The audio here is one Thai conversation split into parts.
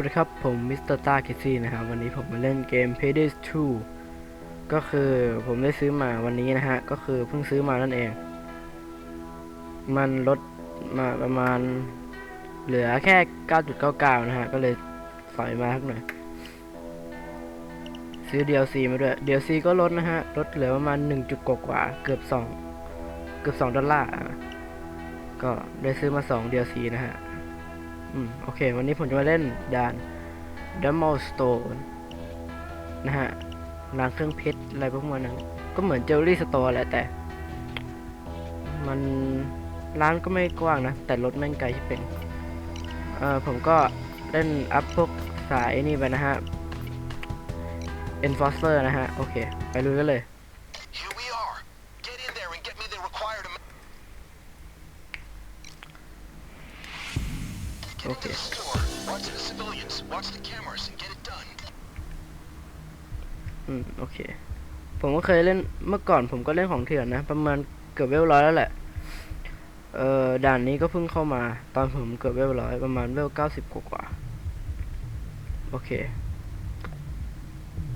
วัสดีครับ ผมมิสเตอร์ตาเคซี่นะครับ วันนี้ผมมาเล่นเกม Payday 2 ก็คือผมได้ซื้อมาวันนี้นะฮะ ก็คือเพิ่งซื้อมานั่นเอง มันลดมาประมาณ เหลือแค่ 9.99 นะฮะ ก็เลยสอยมาสักหน่อย ซื้อ DLC มาด้วย DLC ก็ลดนะฮะ ลดเหลือประมาณ 1 จุดกว่าเกือบ 2 เกือบ 2 ดอลลาร์ก็ได้ซื้อมา 2 DLC นะฮะ อืมโอเค วันนี้ผมจะมาเล่นด่าน d u m b l e Stone นะฮะร้านเครื่องเพชรอะไรพวกมันนั้นก็เหมือนเจลลี่สโตร์แหละแต่ มันร้านก็ไม่กว้างนะ แต่รถแม่งไกลที่เป็น เอ่อผมก็เล่นอัพพวกสายนี่ไปนะฮะ Enforcer นะฮะ โอเค ไปลุยกันเลย อืมโอเค ผมก็เคยเล่นเมื่อก่อนผมก็เล่นของเถื่อนนะ ประมาณเกือบเวลร้อยแล้วแหละ เอ่อด่านนี้ก็เพิ่งเข้ามา ตอนผมเกือบเวลร้อยประมาณเวลเก้าสิบกว่าๆโอเค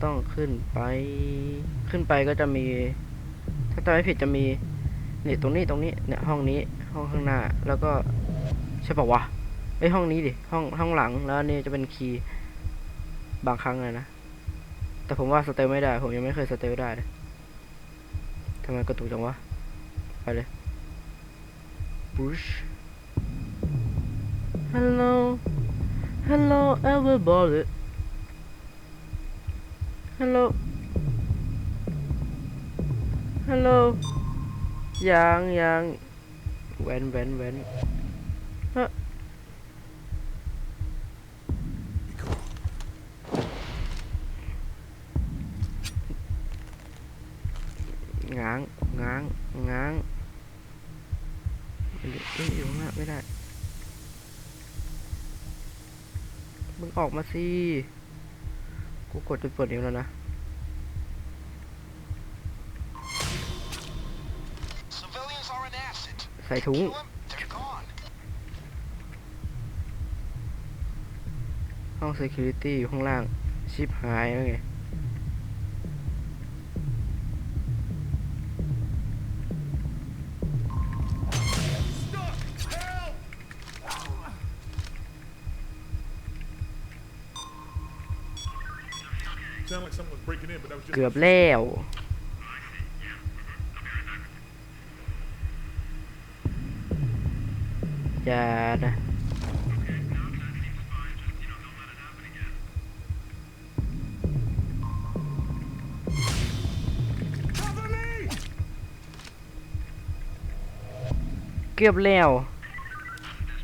ต้องขึ้นไป ขึ้นไปก็จะมี ถ้าจำไม่ผิดจะมี นี่ตรงนี้ตรงนี้เนี่ยห้องนี้ห้องข้างหน้า แล้วก็ใช่ปะวะ ไอห้องนี้ดิ ห้องห้องหลังแล้วนี่จะเป็นคีย์บางครั้งเลยนะ แต่ผมว่าสเตลไม่ได้ ผมยังไม่เคยสเตลได้เลยทำไมกระตุกจังวะ ไปเลย push hello hello everybody hello hello ยังยังแวนแวนแวนเฮ้อง้างง้างง้าง เอ้ยเอ้ยอยู่ข้างหน้าไม่ได้ มึงออกมาสิ กูกดจนเปิดนิ้วแล้วนะใส่ถุงห้อง security อยู่ข้างล่าง ชิปหายแล้วไง เกือบแล้วอย่านะเกือบแล้ว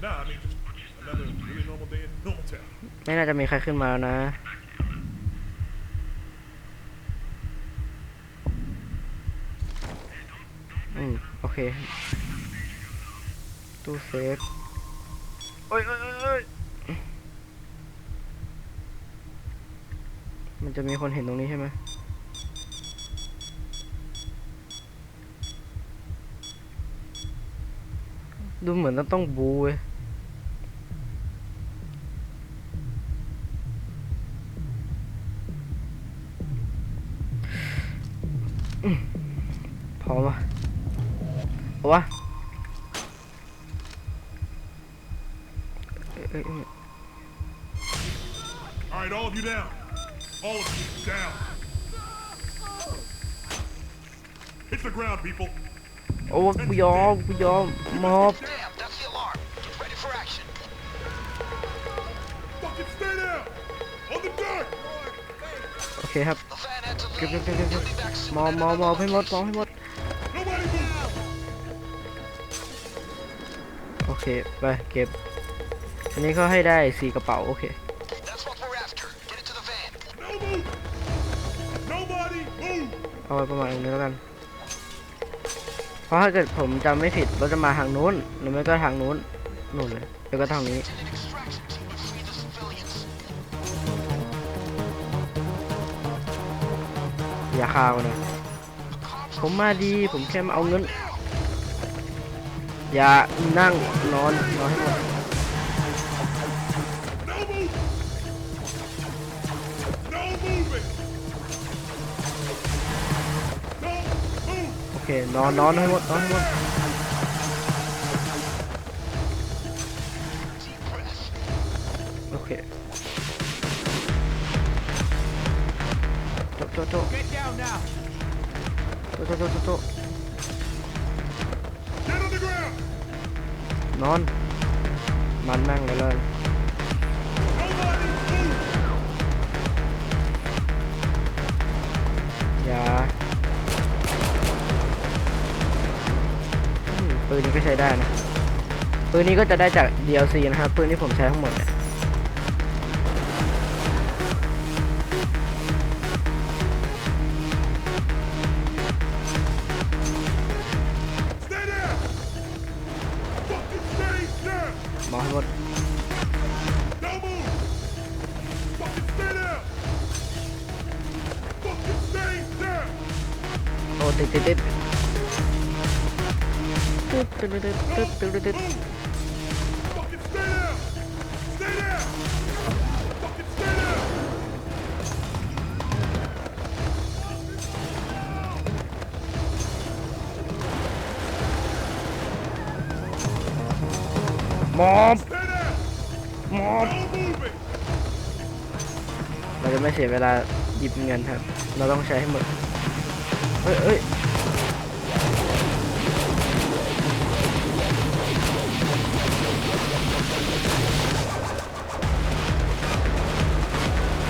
Nah, I mean just another really normal day in normal town. ไม่น่าจะมีใครขึ้นมาแล้วนะ อืม โอเค ตู้เซฟโอ้ยโอ้ยโอ้ยโอ้ยมันจะมีคนเห็นตรงนี้ใช่ไหมดูเหมือนจะต้องบูเว้ย วะเอ้ยเอ้ยเอ้ย All right, all of you down. All of you down. Hit the ground, people. โอ้กูยอมกูยอมมอบ Damn, that's the alarm. Get ready for action. Fucking stay down. On the deck. โอเคครับ The van had to เก็บ leave. เก็บเก็บเก็บ He'll be back soon. มอบมอบมอบให้หมดมอบให้หมด เค ไป เก็บ อันนี้ก็ให้ได้สี่กระเป๋า โอเค เอาไว้ประมาณนี้แล้วกัน เพราะถ้าเกิดผมจำไม่ผิดเราจะมาทางนู้น หรือไม่ก็ทางนู้นนู่นเลยแล้วก็ทางนี้อย่าข่าวนะผมมาดี ผมแค่มาเอาเงิน อย่านั่งนอนนอนให้หมดโอเคนอนนอนให้หมดนอนให้หมดโอเคโตะโตะโตโตะโตโตะโต นอน มันนั่งเลยเลย Nobody move! อย่าอืมปืนนี้ก็ใช้ได้นะปืนนี้ก็จะได้จาก DLC นะครับปืนที่ผมใช้ทั้งหมดเนี่ย ตึ๊ดตึ๊ดตึ๊ดตึ๊ดตึ๊ดตึ๊ดมอบมอบเราจะไม่เสียเวลาหยิบเงินครับ เราต้องใช้ให้หมดเอ้ยเอ้ย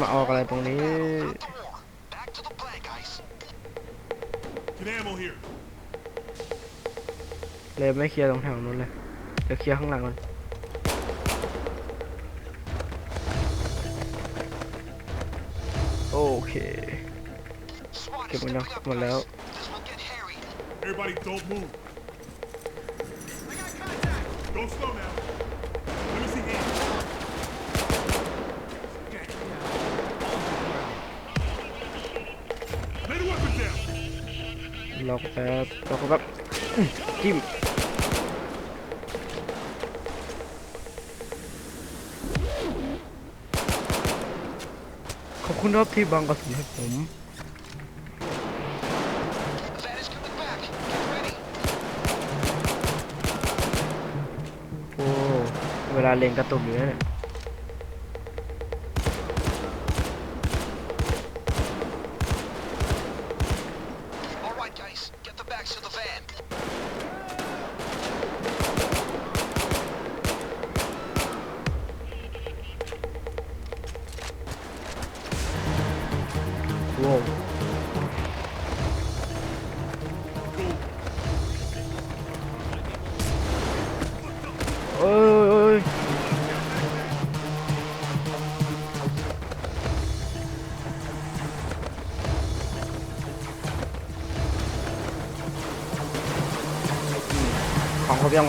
มึงจะมาออกอะไรตรงนี้ not the war. Back to the plan, guys. Get ammo here. เลยไม่เคลียร์ตรงแถวนู้นเลย เดี๋ยวเคลียร์ข้างหลังก่อนโอเค SWAT Okay, is we're not- stepping up, we're guys. out. This will get hairy. Everybody don't move. Don't slow now. ล็อกแป๊บล็อกแป๊บจิ้มขอบคุณครับที่บังกระสุนให้ผมโอ้เวลาเล็งกระตุกอยู่นั่นแของครบยัง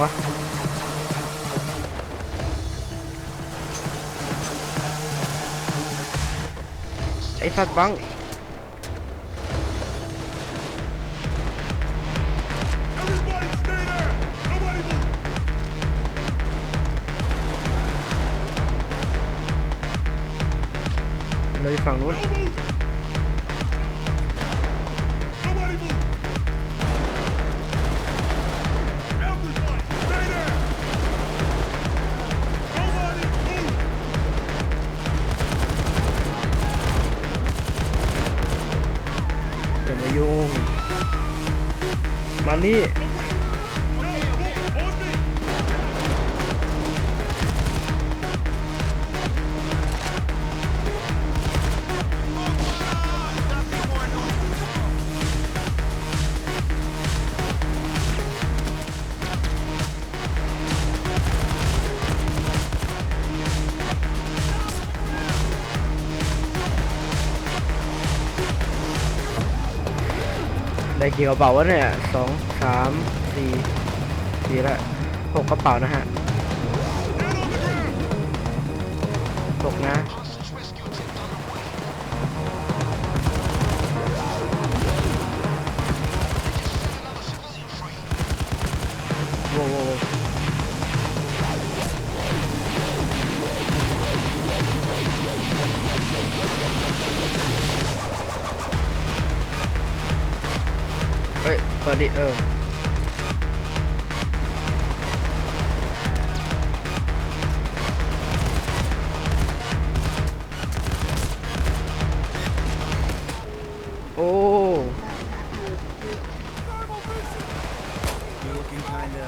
อย่ายุ่งมานี่ กี่กระเป๋าวะเนี่ยสองสามสี่สี่ละหกกระเป๋านะฮะ ดดิเออ โอ้ You're looking kinda.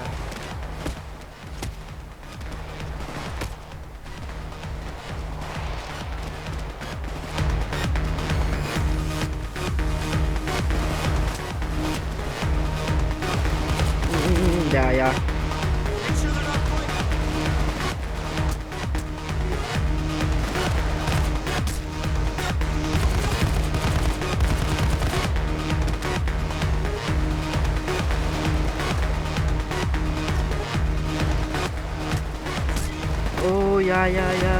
ยายายา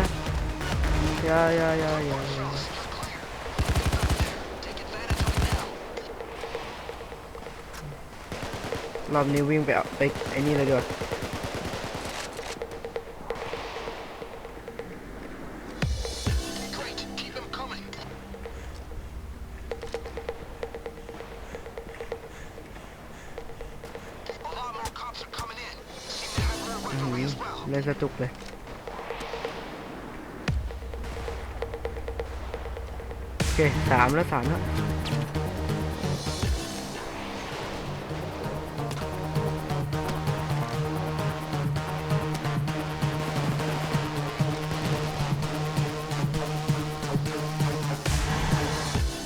ยายายายาลำนี้วิ่งไปเอาไปไอ้นี่เลยดีกว่าเลยสะจุกเลย เคสามแล้วสามแล้ว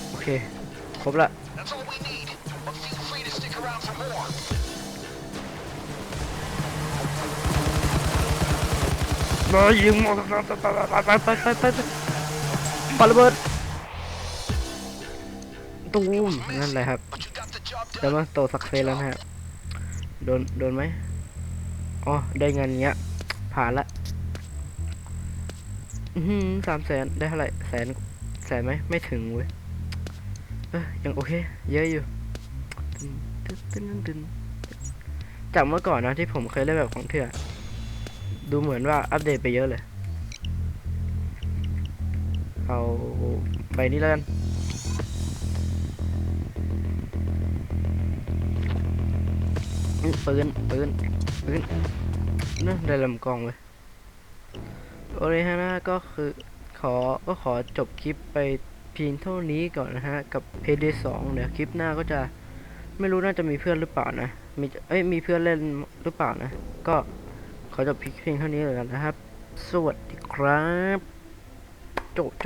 โอเค ครบละ That's all we need. But feel free to stick around for more. มายิงหมดไปไปไปไปไปไปไปปาระเบิด ตูมนั่นแหละครับแล้วมาโตสักเซแล้วนะฮะโดนโดนไหมอ๋อได้เงินเงี้ย ผ่านละอือหือสามแสนได้เท่าไหร่แสนแสนไหมไม่ถึงเว้ยเออยังโอเค เยอะอยู่จากเมื่อก่อนนะที่ผมเคยเล่นแบบของเถื่อนดูเหมือนว่าอัปเดตไปเยอะเลย เอาไปนี่แล้วกัน ปืนปืนปืนนะได้ลำกล้องเลยโอเคฮะนะก็คือขอก็ขอจบคลิปไปเพียงเท่านี้ก่อนนะฮะ กับ PD 2เดี๋ยวคลิปหน้าก็จะไม่รู้น่าจะมีเพื่อนหรือเปล่านะ มีเอ้ยมีเพื่อนเล่นหรือเปล่านะ ก็ขอจบคลิปเพียงเท่านี้เลยนนะครับ สวัสดีครับ โจโจ